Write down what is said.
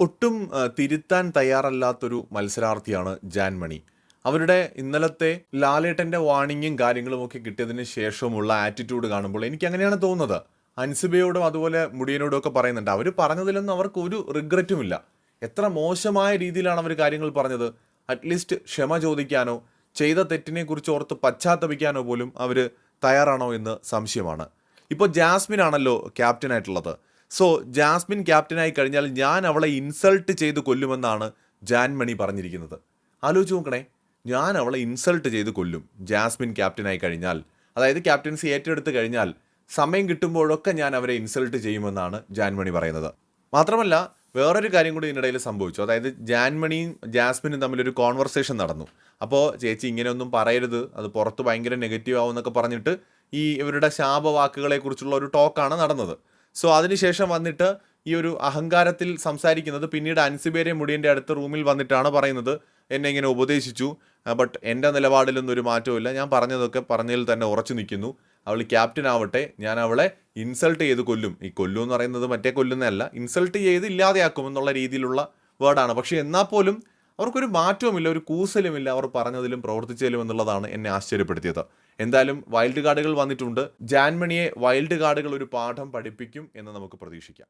ഒട്ടും തിരുത്താൻ തയ്യാറല്ലാത്തൊരു മത്സരാർത്ഥിയാണ് ജാൻമണി. അവരുടെ ഇന്നലത്തെ ലാലേട്ടന്റെ വാണിങ്ങും കാര്യങ്ങളും ഒക്കെ കിട്ടിയതിന് ശേഷമുള്ള ആറ്റിറ്റ്യൂഡ് കാണുമ്പോൾ എനിക്ക് അങ്ങനെയാണ് തോന്നുന്നത്. അൻസിബയോടും അതുപോലെ മുടിയനോടും ഒക്കെ പറയുന്നുണ്ട് അവർ പറഞ്ഞതിലൊന്നും അവർക്ക് ഒരു റിഗ്രറ്റും ഇല്ല എത്ര മോശമായ രീതിയിലാണ് അവർ കാര്യങ്ങൾ പറഞ്ഞത്. അറ്റ്ലീസ്റ്റ് ക്ഷമ ചോദിക്കാനോ ചെയ്ത തെറ്റിനെ കുറിച്ച് ഓർത്ത് പശ്ചാത്തപിക്കാനോ പോലും അവർ തയ്യാറാണോ എന്ന് സംശയമാണ്. ഇപ്പോൾ ജാസ്മിൻ ആണല്ലോ ക്യാപ്റ്റനായിട്ടുള്ളത് സോ ജാസ്മിൻ ക്യാപ്റ്റനായി കഴിഞ്ഞാൽ ഞാൻ അവളെ ഇൻസൾട്ട് ചെയ്ത് കൊല്ലുമെന്നാണ് ജാൻമണി പറഞ്ഞിരിക്കുന്നത്. ആലോചിച്ച് നോക്കണേ. ഞാൻ അവളെ ഇൻസൾട്ട് ചെയ്ത് കൊല്ലും. ജാസ്മിൻ ക്യാപ്റ്റനായി കഴിഞ്ഞാൽ. അതായത് ക്യാപ്റ്റൻസി ഏറ്റെടുത്ത് കഴിഞ്ഞാൽ സമയം കിട്ടുമ്പോഴൊക്കെ ഞാൻ അവരെ ഇൻസൾട്ട് ചെയ്യുമെന്നാണ് ജാൻമണി പറയുന്നത്. മാത്രമല്ല വേറൊരു കാര്യം കൂടി ഇതിനിടയിൽ സംഭവിച്ചു. അതായത് ജാൻമണിയും ജാസ്മിനും തമ്മിലൊരു കോൺവെർസേഷൻ നടന്നു. അപ്പോൾ ചേച്ചി ഇങ്ങനെയൊന്നും പറയരുത്. അത് പുറത്ത് ഭയങ്കര നെഗറ്റീവ് ആവുമെന്നൊക്കെ പറഞ്ഞിട്ട് ഈ ഇവരുടെ ശാപവാക്കുകളെക്കുറിച്ചുള്ള ഒരു ടോക്കാണ് നടന്നത്. സോ അതിനുശേഷം വന്നിട്ട് ഈ ഒരു അഹങ്കാരത്തിൽ സംസാരിക്കുന്നത് പിന്നീട് അൻസിബേരെ മുടിയന്റെ അടുത്ത റൂമിൽ വന്നിട്ടാണ് പറയുന്നത്. എന്നെ ഇങ്ങനെ ഉപദേശിച്ചു. ബട്ട് എന്റെ നിലപാടിലൊന്നും ഒരു മാറ്റവും ഞാൻ പറഞ്ഞതൊക്കെ പറഞ്ഞതിൽ തന്നെ ഉറച്ചു നിൽക്കുന്നു. അവൾ ക്യാപ്റ്റൻ ആവട്ടെ. ഞാൻ അവളെ ഇൻസൾട്ട് ചെയ്ത് കൊല്ലും. ഈ കൊല്ലും എന്ന് പറയുന്നത് മറ്റേ കൊല്ലുന്നതല്ല. ഇൻസൾട്ട് ചെയ്ത് ഇല്ലാതെയാക്കും എന്നുള്ള രീതിയിലുള്ള വേർഡാണ്. പക്ഷേ എന്നാൽ പോലും അവർക്കൊരു മാറ്റവുമില്ല ഒരു കൂസലുമില്ല അവർ പറഞ്ഞതിലും പ്രവർത്തിച്ചതിലും എന്നുള്ളതാണ് എന്നെ ആശ്ചര്യപ്പെടുത്തിയത്. എന്തായാലും വൈൽഡ് കാർഡുകൾ വന്നിട്ടുണ്ട്. ജാൻമണിയെ വൈൽഡ് കാർഡുകൾ ഒരു പാഠം പഠിപ്പിക്കും എന്ന് നമുക്ക് പ്രതീക്ഷിക്കാം.